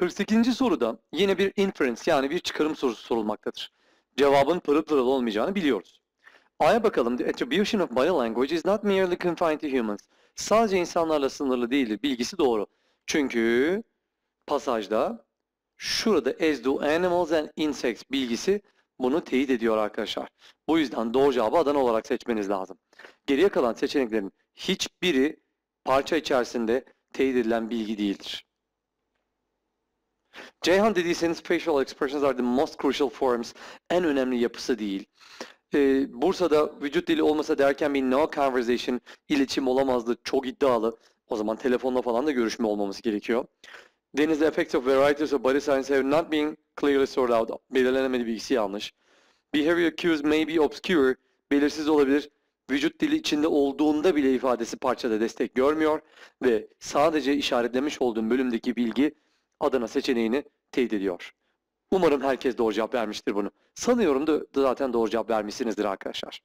48. soruda yine bir inference yani bir çıkarım sorusu sorulmaktadır. Cevabın pırıl pırıl olmayacağını biliyoruz. A'ya bakalım. The attribution of biolanguage is not merely confined to humans. Sadece insanlarla sınırlı değildir. Bilgisi doğru. Çünkü pasajda şurada as do animals and insects bilgisi bunu teyit ediyor arkadaşlar. Bu yüzden doğru cevabı Adana olarak seçmeniz lazım. Geriye kalan seçeneklerin hiçbiri parça içerisinde teyit edilen bilgi değildir. Ceyhan dediyseniz facial expressions are the most crucial forms. En önemli yapısı değil. Ee, Bursa'da vücut dili olmasa derken bir no conversation iletişim olamazdı. Çok iddialı. O zaman telefonla falan da görüşme olmaması gerekiyor. Deniz'de effects of varieties of body signs have not been clearly sorted out. Belirlenemedi bilgisi yanlış. Behavior cues may be obscure. Belirsiz olabilir. Vücut dili içinde olduğunda bile ifadesi parçada destek görmüyor ve sadece işaretlemiş olduğum bölümdeki bilgi Adana seçeneğini teyit ediyor. Umarım herkes doğru cevap vermiştir bunu. Sanıyorum da zaten doğru cevap vermişsinizdir arkadaşlar.